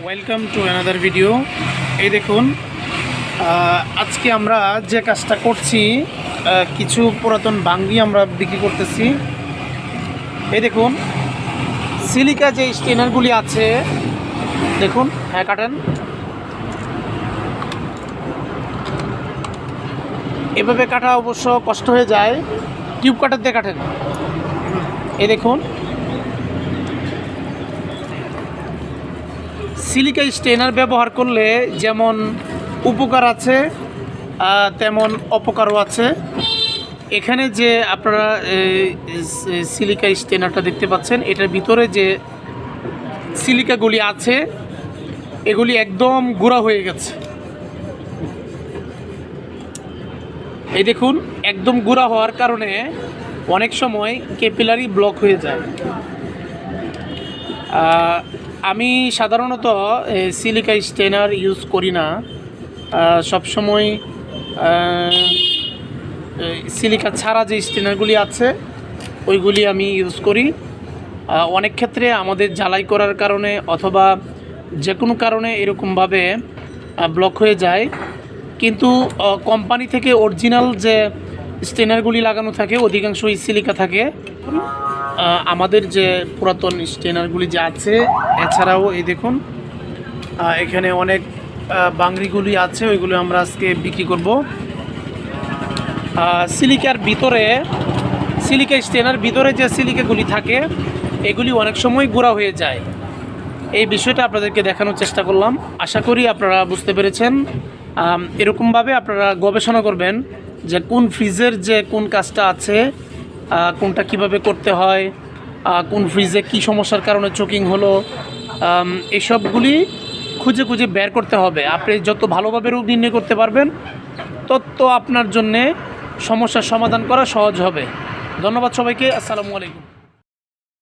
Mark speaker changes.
Speaker 1: Welcome to another video এই দেখুন আজকে আমরা যে কাজটা করছি কিছু পুরাতন বাঙ্গি আমরা বিক্রি করতেছি। এই দেখুন, সিলিকা যে স্টেনারগুলি আছে, দেখুন হ্যাঁ কাটেন। এভাবে কাটা অবশ্য কষ্ট হয়ে যায়, টিউব কাটার দিয়ে কাটেন। এই দেখুন সিলিকা স্টেনার ব্যবহার করলে যেমন উপকার আছে তেমন অপকারও আছে। এখানে যে আপনারা সিলিকা স্টেনারটা দেখতে পাচ্ছেন, এটার ভিতরে যে সিলিকাগুলি আছে, এগুলি একদম গুঁড়া হয়ে গেছে। এই দেখুন, একদম গুঁড়া হওয়ার কারণে অনেক সময় ক্যাপিলারি ব্লক হয়ে যায়। আমি সাধারণত সিলিকা স্টেনার ইউজ করি না। সবসময় সিলিকা ছাড়া যে স্টেনারগুলি আছে, ওইগুলি আমি ইউজ করি। অনেক ক্ষেত্রে আমাদের জ্বালাই করার কারণে অথবা যে কোনো কারণে এরকমভাবে ব্লক হয়ে যায়। কিন্তু কোম্পানি থেকে অরিজিনাল যে স্টেনারগুলি লাগানো থাকে, অধিকাংশই সিলিকা থাকে। আমাদের যে পুরাতন স্টেনারগুলি যে আছে, এছাড়াও এই দেখুন এখানে অনেক বাংরিগুলি আছে, ওইগুলো আমরা আজকে বিক্রি করব। সিলিকার ভিতরে, সিলিকা স্টেনার ভিতরে যে সিলিকাগুলি থাকে, এগুলি অনেক সময় গুঁড়া হয়ে যায়। এই বিষয়টা আপনাদেরকে দেখানোর চেষ্টা করলাম। আশা করি আপনারা বুঝতে পেরেছেন। এরকমভাবে আপনারা গবেষণা করবেন যে কোন ফ্রিজের যে কোন কাজটা আছে কোনটা কীভাবে করতে হয় কোন ফ্রিজে কি সমস্যার কারণে চোকিং হলো এসবগুলি খুঁজে খুঁজে বের করতে হবে। আপনি যত ভালোভাবে রোগ নির্ণয় করতে পারবেন, তত আপনার জন্যে সমস্যার সমাধান করা সহজ হবে। ধন্যবাদ সবাইকে, আসসালামু আলাইকুম।